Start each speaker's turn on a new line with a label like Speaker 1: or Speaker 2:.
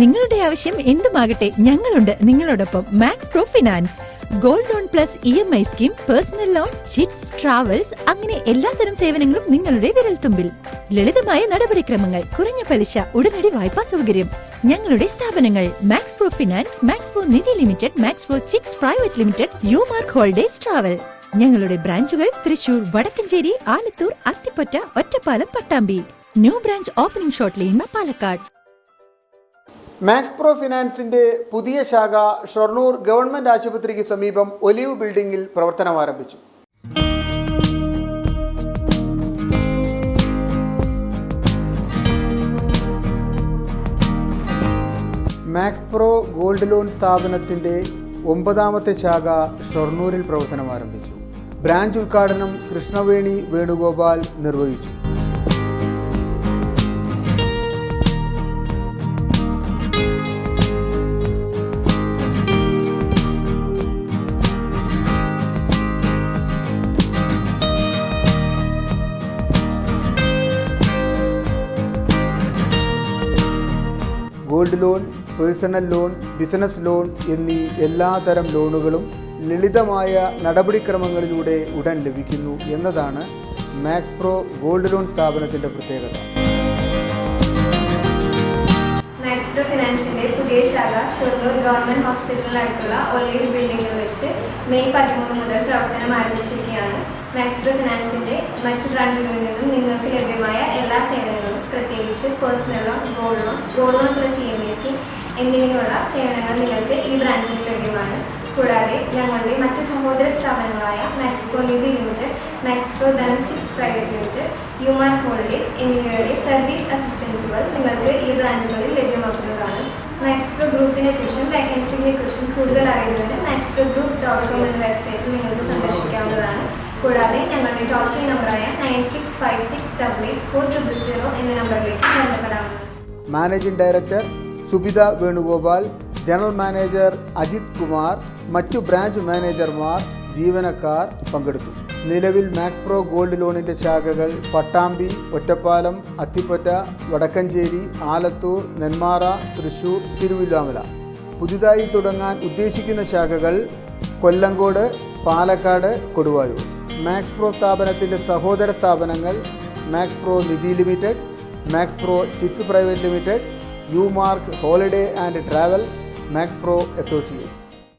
Speaker 1: നിങ്ങളുടെ ആവശ്യം എന്തുമാകട്ടെ ഞങ്ങളുണ്ട്. നിങ്ങളോടൊപ്പം Max Pro finance gold loan plus E M I scheme personal loan chits travels അങ്ങനെ എല്ലാത്തരം സേവനങ്ങളും നിങ്ങളുടെ വിരൽത്തുമ്പിൽ. ലളിതമായ നടപടിക്രമങ്ങൾ കുറഞ്ഞ പലിശ ഉടനടി വായ്പാ സൗകര്യം. ഞങ്ങളുടെ സ്ഥാപനങ്ങൾ Max Pro finance Max Pro Nidhi limited Max Pro chits private limited U mark holidays travel ഞങ്ങളുടെ ബ്രാഞ്ചുകൾ Thrissur Vadakkanchery Alathur Athipatta Ottapalam Pattambi. New branch opening shot ലൈൻ പാലക്കാട്
Speaker 2: മാക്സ് പ്രോ ഫിനാൻസിന്റെ പുതിയ ശാഖ ഷൊർണൂർ ഗവൺമെന്റ് ആശുപത്രിക്ക് സമീപം ഒലിവ് ബിൽഡിംഗിൽ പ്രവർത്തനം ആരംഭിച്ചു. മാക്സ് പ്രോ ഗോൾഡ് ലോൺ സ്ഥാപനത്തിന്റെ ഒമ്പതാമത്തെ ശാഖ ഷൊർണൂരിൽ പ്രവർത്തനം ആരംഭിച്ചു. ബ്രാഞ്ച് ഉദ്ഘാടനം കൃഷ്ണവേണി വേണുഗോപാൽ നിർവഹിച്ചു. Gold loan personal loan business loan എന്നീ എല്ലാതരം ലോണുകളും ലളിതമായ നടപടിക്രമങ്ങളിലൂടെ ഉടൻ ലഭിക്കുന്നു എന്നതാണ് മാക്സ് പ്രോ ഗോൾഡ് ലോൺ സ്ഥാപനത്തിന്റെ പ്രത്യേകത.
Speaker 3: മാക്സ്പ്രോ ഫിനാൻസിന്റെ പുതിയ ശാഖ ഷൊർണൂർ ഗവൺമെന്റ് ഹോസ്പിറ്റലിനടുത്തുള്ള ഒല്ലൂർ ബിൽഡിംഗിൽ വെച്ച് മെയ് പതിമൂന്ന് മുതൽ പ്രവർത്തനം ആരംഭിച്ചിരിക്കുകയാണ്. മാക്സ്പ്രോ ഫിനാൻസിന്റെ മറ്റ് ബ്രാഞ്ചുകളിൽ നിന്നും നിങ്ങൾക്ക് personal gold loan gold loan plus E M I scheme എന്നിങ്ങനെയുള്ള സേവനങ്ങൾ നിങ്ങൾക്ക് ഈ ബ്രാഞ്ചിൽ ലഭ്യമാണ്. കൂടാതെ ഞങ്ങളുടെ മറ്റ് സഹോദര സ്ഥാപനങ്ങളായ മാക്സ്കോ Nidhi limited Max Pro Dhanam chips private limited human holidays എന്നിവയുടെ സർവീസ് അസിസ്റ്റൻസുകൾ നിങ്ങൾക്ക് ഈ ബ്രാഞ്ചുകളിൽ ലഭ്യമാക്കുന്നതാണ്. മാക്സ്പ്രോ ഗ്രൂപ്പിനെ കുറിച്ചും വേക്കൻസികളെ കുറിച്ചും കൂടുതൽ അറിയുന്നതിന് മാക്സ്പ്രോ ഗ്രൂപ്പ് ഡോട്ട് കോം എന്ന വെബ്സൈറ്റിൽ നിങ്ങൾക്ക് സന്ദർശിക്കാവുന്നതാണ്. കൂടാതെ ഞങ്ങളുടെ ടോൾ ഫ്രീ നമ്പറായ nine six five six double eight four triple zero എന്ന നമ്പറിലേക്ക്
Speaker 2: managing director Subitha Venugopal general manager Ajith Kumar മറ്റു ബ്രാഞ്ച് മാനേജർമാർ ജീവനക്കാർ പങ്കെടുത്തു. നിലവിൽ മാക്സ് പ്രോ ഗോൾഡ് ലോണിന്റെ ശാഖകൾ പട്ടാമ്പി ഒറ്റപ്പാലം അത്തിപ്പറ്റ വടക്കഞ്ചേരി ആലത്തൂർ നെന്മാറ തൃശൂർ തിരുവില്ലാമല. പുതുതായി തുടങ്ങാൻ ഉദ്ദേശിക്കുന്ന ശാഖകൾ കൊല്ലങ്കോട് പാലക്കാട് കൊടുവായൂർ. മാക്സ് പ്രോ സ്ഥാപനത്തിന്റെ സഹോദര സ്ഥാപനങ്ങൾ Max Pro Nidhi limited Max Pro Chips Private Limited, U Mark Holiday and Travel, Max Pro Associates.